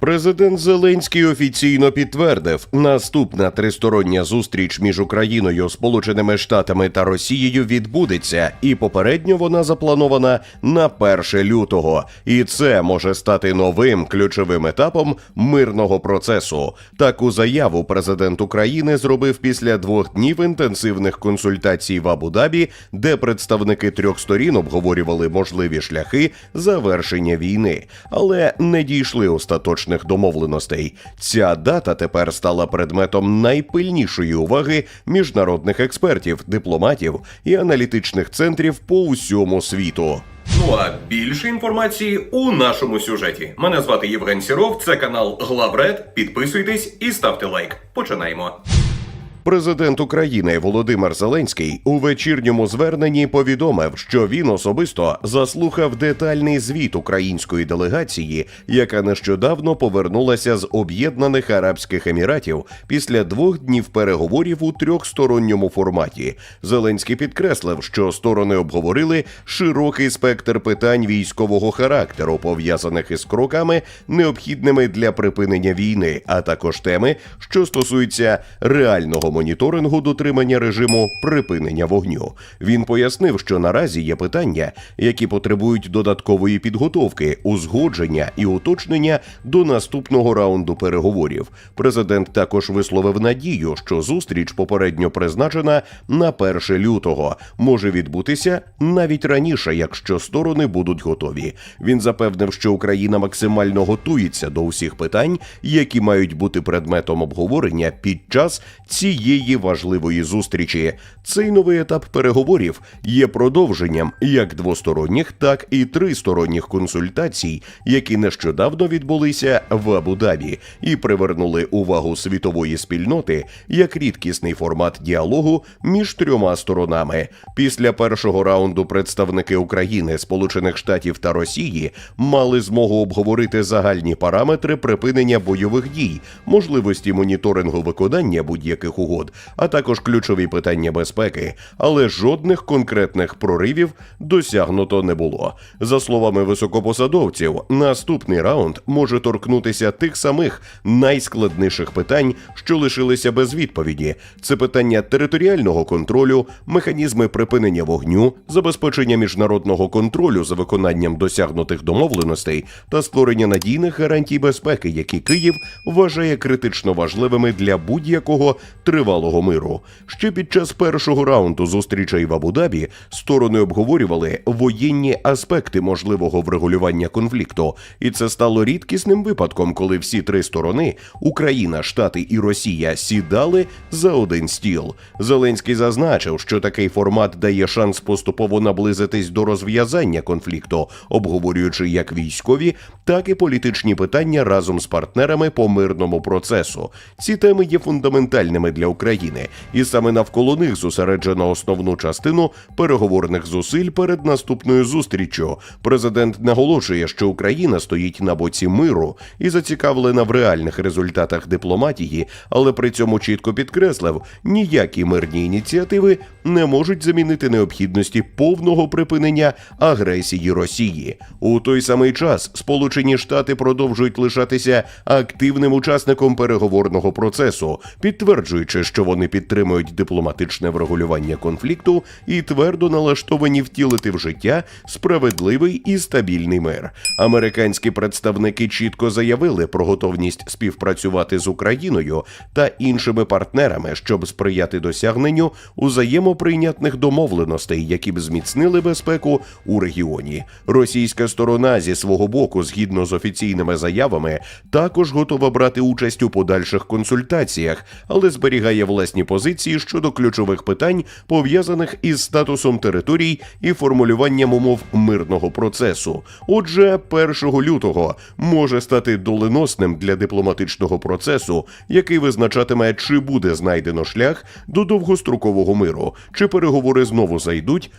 Президент Зеленський офіційно підтвердив, наступна тристороння зустріч між Україною, Сполученими Штатами та Росією відбудеться, і попередньо вона запланована на 1 лютого. І це може стати новим ключовим етапом мирного процесу. Таку заяву президент України зробив після двох днів інтенсивних консультацій в Абу-Дабі, де представники трьох сторін обговорювали можливі шляхи завершення війни, але не дійшли остаточних домовленостей. Ця дата тепер стала предметом найпильнішої уваги міжнародних експертів, дипломатів і аналітичних центрів по усьому світу. Ну а більше інформації у нашому сюжеті. Мене звати Євген Сіров, це канал Главред. Підписуйтесь і ставте лайк. Починаємо. Президент України Володимир Зеленський у вечірньому зверненні повідомив, що він особисто заслухав детальний звіт української делегації, яка нещодавно повернулася з Об'єднаних Арабських Еміратів після двох днів переговорів у трьохсторонньому форматі. Зеленський підкреслив, що сторони обговорили широкий спектр питань військового характеру, пов'язаних із кроками, необхідними для припинення війни, а також теми, що стосуються реального моніторингу дотримання режиму припинення вогню. Він пояснив, що наразі є питання, які потребують додаткової підготовки, узгодження і уточнення до наступного раунду переговорів. Президент також висловив надію, що зустріч попередньо призначена на 1 лютого, може відбутися навіть раніше, якщо сторони будуть готові. Він запевнив, що Україна максимально готується до усіх питань, які мають бути предметом обговорення під час цієї важливої зустрічі. Цей новий етап переговорів є продовженням як двосторонніх, так і тристоронніх консультацій, які нещодавно відбулися в Абу-Дабі і привернули увагу світової спільноти як рідкісний формат діалогу між трьома сторонами. Після першого раунду представники України, Сполучених Штатів та Росії мали змогу обговорити загальні параметри припинення бойових дій, можливості моніторингу виконання будь-яких угод, а також ключові питання безпеки, але жодних конкретних проривів досягнуто не було. За словами високопосадовців, наступний раунд може торкнутися тих самих найскладніших питань, що лишилися без відповіді. Це питання територіального контролю, механізми припинення вогню, забезпечення міжнародного контролю за виконанням досягнутих домовленостей та створення надійних гарантій безпеки, які Київ вважає критично важливими для будь-якого тривалого миру. Ще під час першого раунду зустрічей в Абу-Дабі сторони обговорювали воєнні аспекти можливого врегулювання конфлікту, і це стало рідкісним випадком, коли всі три сторони Україна, Штати і Росія сідали за один стіл. Зеленський зазначив, що такий формат дає шанс поступово наблизитись до розв'язання конфлікту, обговорюючи як військові, так і політичні питання разом з партнерами по мирному процесу. Ці теми є фундаментальними для України, і саме навколо них зосереджено основну частину переговорних зусиль перед наступною зустріччю. Президент наголошує, що Україна стоїть на боці миру і зацікавлена в реальних результатах дипломатії, але при цьому чітко підкреслив, ніякі мирні ініціативи не можуть замінити необхідності повного припинення агресії Росії. У той самий час Сполучені Штати продовжують лишатися активним учасником переговорного процесу, підтверджуючи, що вони підтримують дипломатичне врегулювання конфлікту і твердо налаштовані втілити в життя справедливий і стабільний мир. Американські представники чітко заявили про готовність співпрацювати з Україною та іншими партнерами, щоб сприяти досягненню узаємоприйнятних домовленостей, які б зміцнили безпеку у регіоні. Російська сторона зі свого боку, згідно з офіційними заявами, також готова брати участь у подальших консультаціях, але зберігає власні позиції щодо ключових питань, пов'язаних із статусом територій і формулюванням умов мирного процесу. Отже, 1 лютого може стати доленосним для дипломатичного процесу, який визначатиме, чи буде знайдено шлях до довгострокового миру, чи переговори знову зайдуть